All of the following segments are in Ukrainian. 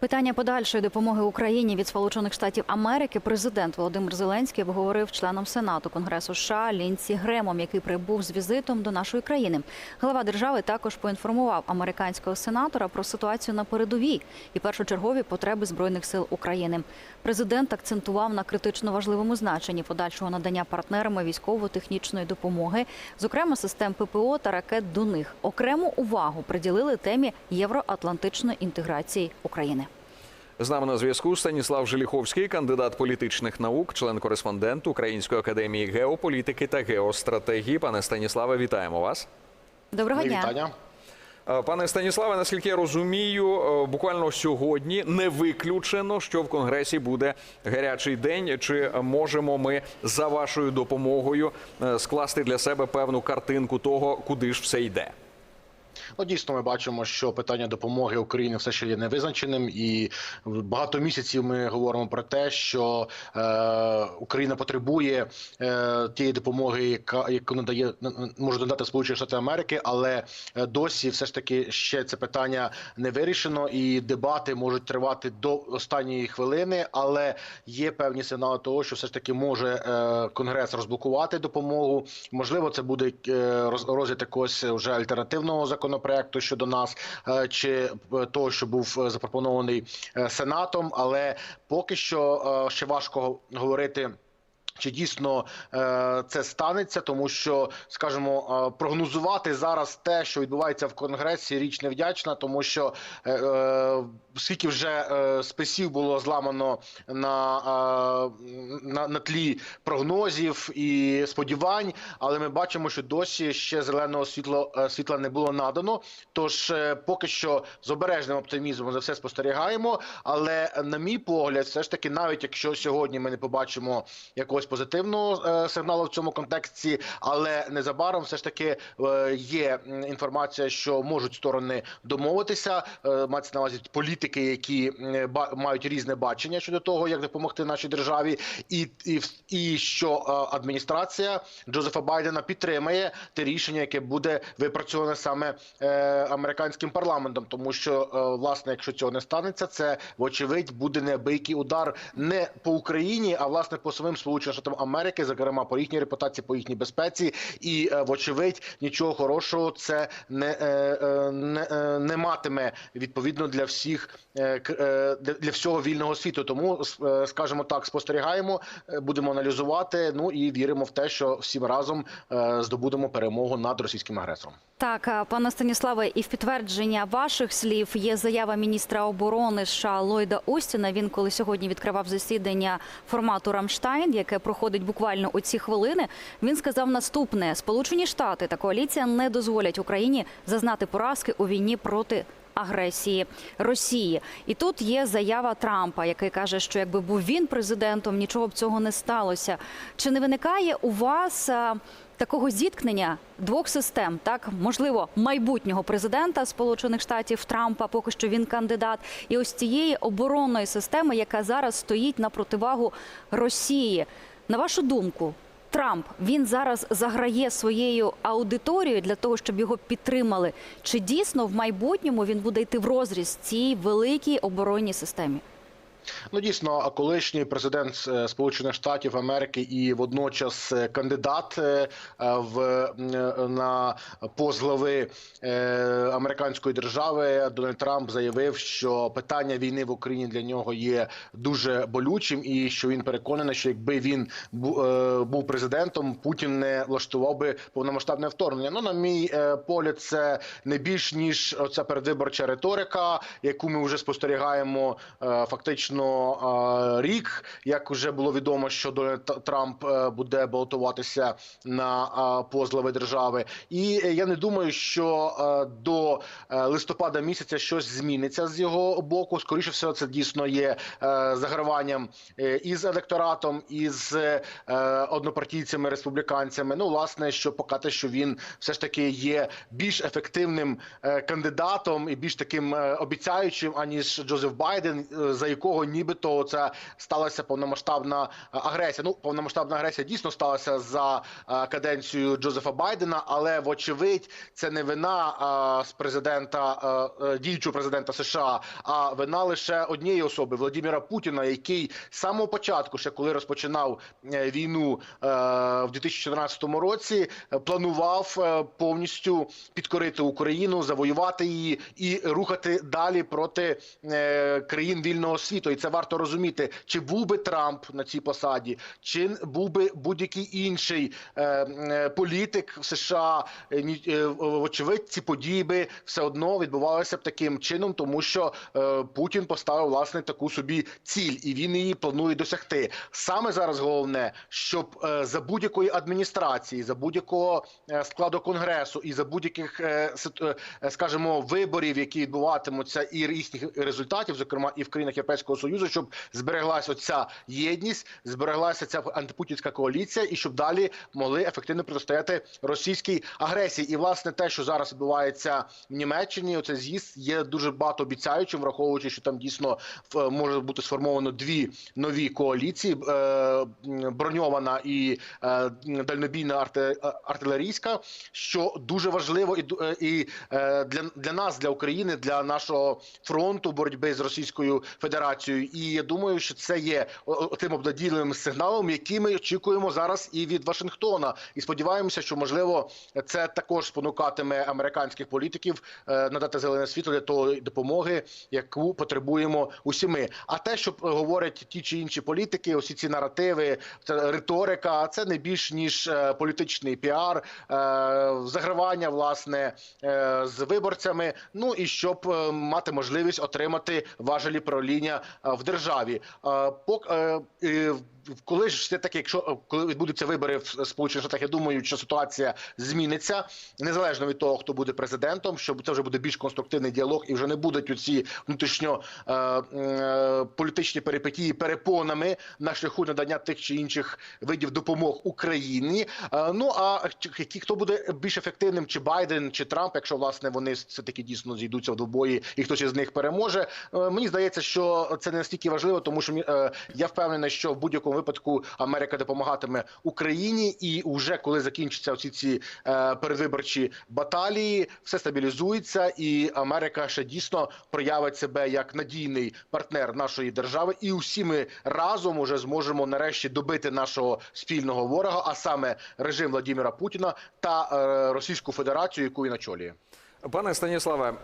Питання подальшої допомоги Україні від Сполучених Штатів Америки президент Володимир Зеленський обговорив членом Сенату Конгресу США Лінсі Гремом, який прибув з візитом до нашої країни. Глава держави також поінформував американського сенатора про ситуацію на передовій і першочергові потреби збройних сил України. Президент акцентував на критично важливому значенні подальшого надання партнерами військово-технічної допомоги, зокрема систем ППО та ракет до них. Окрему увагу приділили темі євроатлантичної інтеграції України. З нами на зв'язку Станіслав Желіховський, кандидат політичних наук, член-кореспондент Української академії геополітики та геостратегії. Пане Станіславе, вітаємо вас. Доброго дня. вітання. Е, Пане Станіславе, наскільки я розумію, е, буквально сьогодні не виключено, що в конгресі буде гарячий день. Чи можемо ми за вашою допомогою е, скласти для себе певну картинку того, куди ж все йде? Ну, дійсно, ми бачимо, що питання допомоги Україні все ще є невизначеним, і багато місяців ми говоримо про те, що е, Україна потребує е, тієї допомоги, яка яку надає може надати Сполучені Штати Америки, але е, досі все ж таки ще це питання не вирішено, і дебати можуть тривати до останньої хвилини. Але є певні сигнали того, що все ж таки може е, Конгрес розблокувати допомогу. Можливо, це буде е, роз- розгляд якогось вже альтернативного законопроекту щодо нас, е, чи е, того, що був е, запропонований сенатом, але поки що ще важко говорити. Чи дійсно е, це станеться, тому що скажімо, е, прогнозувати зараз те, що відбувається в конгресі, річ невдячна, тому що е, скільки вже списів було зламано на, на, на тлі прогнозів і сподівань, але ми бачимо, що досі ще зеленого світло е, світла не було надано. Тож поки що з обережним оптимізмом за все спостерігаємо. Але на мій погляд, все ж таки, навіть якщо сьогодні ми не побачимо якогось позитивного е, сигналу в цьому контексті, але незабаром все ж таки е, є інформація, що можуть сторони домовитися. Е, мається на увазі політики, які мають різне бачення щодо того, як допомогти нашій державі, і, і, і що адміністрація Джозефа Байдена підтримає те рішення, яке буде випрацьоване саме американським парламентом, тому що власне, якщо цього не станеться, це вочевидь буде неабиякий удар не по Україні, а власне по самим сполученим штатам Америки, зокрема по їхній репутації, по їхній безпеці, і е, вочевидь нічого хорошого це не, е, е, не, не матиме відповідно для всіх для, всього вільного світу. Тому скажімо так, спостерігаємо, будемо аналізувати. Ну і віримо в те, що всім разом здобудемо перемогу над російським агресором. Так, пане Станіславе, і в підтвердження ваших слів є заява міністра оборони США Ллойда Остіна. Він коли сьогодні відкривав засідання формату Рамштайн, яке проходить буквально у ці хвилини. Він сказав наступне: Сполучені Штати та коаліція не дозволять Україні зазнати поразки у війні проти. Агресії Росії, і тут є заява Трампа, який каже, що якби був він президентом, нічого б цього не сталося. Чи не виникає у вас такого зіткнення двох систем, так можливо, майбутнього президента Сполучених Штатів Трампа, поки що він кандидат, і ось цієї оборонної системи, яка зараз стоїть на противагу Росії. На вашу думку, Трамп він зараз заграє своєю аудиторією для того, щоб його підтримали. Чи дійсно в майбутньому він буде йти в розріз цій великій оборонній системі? Ну дійсно, колишній президент е, Сполучених Штатів Америки і водночас е, кандидат е, в на пост глави е, американської держави Дональд Трамп заявив, що питання війни в Україні для нього є дуже болючим, і що він переконаний, що якби він був президентом, Путін не влаштував би повномасштабне вторгнення. Ну на мій погляд, це не більш ніж оця передвиборча риторика, яку ми вже спостерігаємо фактично е, рік. Як вже було відомо, що Дональд Трамп е, буде балотуватися на пост глави держави, і е, я не думаю, що е, до листопада місяця щось зміниться з його боку. Скоріше всього, це дійсно є заграванням із електоратом, із однопартійцями республіканцями. Ну, власне, що показати, що він все ж таки є більш ефективним кандидатом і більш таким обіцяючим, аніж Джозеф Байден, за якого нібито це сталася повномасштабна е, агресія. Ну, повномасштабна агресія дійсно сталася за е, каденцію Джозефа Байдена, але вочевидь це не вина е, з президента діючого президента США, а вина лише однієї особи Володимира Путіна, який з самого початку, ще коли розпочинав війну в 2014 році, планував повністю підкорити Україну, завоювати її і рухати далі проти країн вільного світу. І це варто розуміти, чи був би Трамп на цій посаді, чи був би будь-який інший е, е, політик в США. ні- е, Вочевидь, ці події би все одно відбувалися б таким чином, тому що Путін поставив власне таку собі ціль, і він її планує досягти. Саме зараз головне, щоб за будь-якої адміністрації, за будь-якого складу конгресу і за будь-яких скажімо, виборів, які відбуватимуться, і їхніх результатів, зокрема і в країнах Європейського союзу, щоб збереглася оця єдність, збереглася ця антипутінська коаліція, і щоб далі могли ефективно протистояти російській агресії. І власне те, що зараз відбувається в Німеччині, оце з'їзд є дуже багато обіцяючим, враховуючи, що там дійсно в- може бути сформовано дві нові коаліції: е, броньована і е, дальнобійна е, артилерійська, що дуже важливо і, е, і е, для, для нас, для України, для нашого фронту боротьби з Російською Федерацією. І я думаю, що це є тим обнадійливим сигналом, який ми очікуємо зараз і від Вашингтона. І сподіваємося, що можливо це також спонукатиме американських політиків е, надати зелене світло для тої допомоги, яку потребуємо усі ми. А те, що говорять ті чи інші політики, усі ці наративи, це риторика, це не більш ніж е, політичний піар, е, загравання власне з виборцями. Ну і щоб мати можливість отримати важелі правління в державі. Е, пок- е, е, коли ж все таки, якщо е, коли відбудуться вибори в Сполучених Штатах, я думаю, що ситуація зміниться незалежно від того, хто буде президентом, що це вже буде більш конструктивний діалог, і вже не будуть оці внутрішньо е, е, політичні перипетії перепонами на шляху надання тих чи інших видів допомог Україні. Е, ну а які хто буде більш ефективним, чи Байден, чи Трамп, якщо власне вони все таки дійсно зійдуться в двобої, і хтось із них переможе. Е, мені здається, що це не настільки важливо, тому що я впевнений, що в будь-якому випадку Америка допомагатиме Україні, і вже коли закінчаться всі ці е, передвиборчі баталії, все стабілізується, і Америка ще дійсно проявить себе як надійний партнер нашої держави, і усі ми разом уже зможемо нарешті добити нашого спільного ворога, а саме режим Владимира Путіна та е, Російську Федерацію, яку він очолює. Пане Станіславе,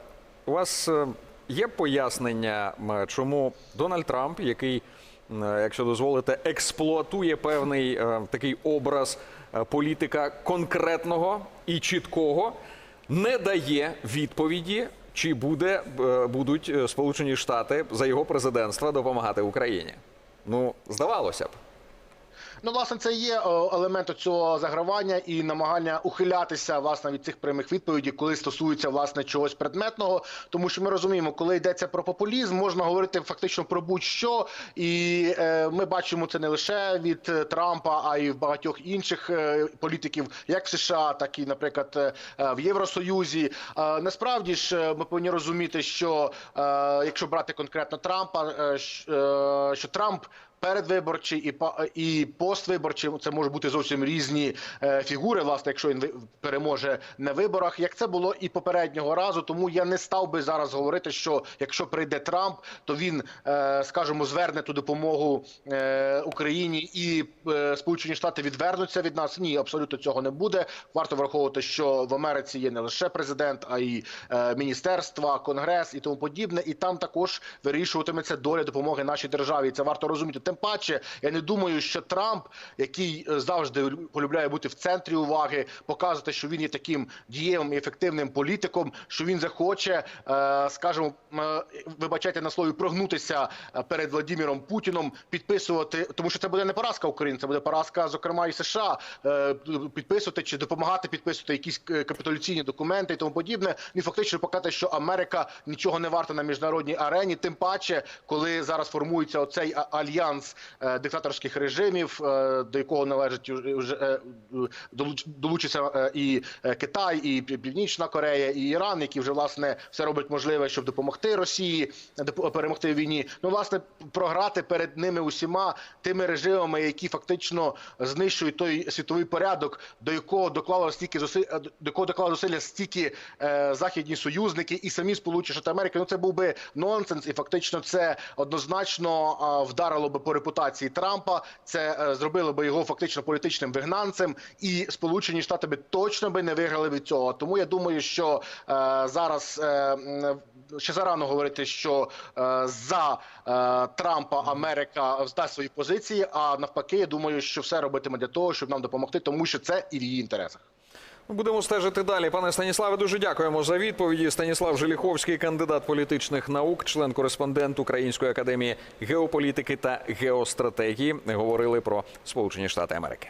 у вас е, є пояснення, чому Дональд Трамп, який, якщо дозволите, експлуатує певний е, такий образ е, політика конкретного і чіткого, не дає відповіді, чи буде, е, будуть е, Сполучені Штати за його президентства допомагати Україні? Ну, здавалося б. Ну, власне, це є о, елемент цього загравання і намагання ухилятися власне від цих прямих відповідей, коли стосується власне чогось предметного. Тому що ми розуміємо, коли йдеться про популізм, можна говорити фактично про будь-що, і е, ми бачимо це не лише від е, Трампа, а й в багатьох інших е, політиків, як в США, так і, наприклад, е, в Євросоюзі. Е, насправді ж е, ми повинні розуміти, що е, якщо брати конкретно Трампа, е, е, що Трамп передвиборчий і і поствиборчий це можуть бути зовсім різні е, фігури. Власне, якщо він переможе на виборах, як це було і попереднього разу. Тому я не став би зараз говорити, що якщо прийде Трамп, то він, е, скажімо, зверне ту допомогу е, Україні і Сполучені Штати відвернуться від нас. Ні, абсолютно цього не буде. Варто враховувати, що в Америці є не лише президент, а й міністерства, конгрес і тому подібне. І там також вирішуватиметься доля допомоги нашій державі. І це варто розуміти. Тим паче, я не думаю, що Трамп, який е, завжди полюбляє бути в центрі уваги, показувати, що він є таким дієвим і ефективним політиком, що він захоче, е, скажімо, е, вибачайте на слові, прогнутися перед Владимиром Путіном, підписувати, тому що це буде не поразка України, це буде поразка, зокрема, і США, підписувати чи допомагати підписувати якісь капітуляційні документи і тому подібне. І фактично показати, що Америка нічого не варта на міжнародній арені, тим паче, коли зараз формується оцей альянс альянс е, диктаторських режимів, е, до якого належить уже, е, долуч- долучиться і Китай, і Північна Корея, і Іран, які вже власне все робить можливе, щоб допомогти Росії перемогти в війні. Ну власне програти перед ними усіма тими режимами, які фактично знищують той світовий порядок, до якого доклало стільки зусиль, до якого доклали зусилля стільки е, західні союзники і самі Сполучені Штати Америки. Ну це був би нонсенс, і фактично це однозначно е, вдарило би по репутації Трампа. Це е, зробило би його фактично політичним вигнанцем, і Сполучені Штати би точно би не виграли від цього. Тому я думаю, що е, зараз е, ще зарано говорити, що е, за е, Трампа Америка здасть свої позиції. А навпаки, я думаю, що все робитиме для того, щоб нам допомогти, тому що це і в її інтересах. Будемо стежити далі. Пане Станіславе, дуже дякуємо за відповіді. Станіслав Желіховський, кандидат політичних наук, член-кореспондент Української академії геополітики та геостратегії, говорили про Сполучені Штати Америки.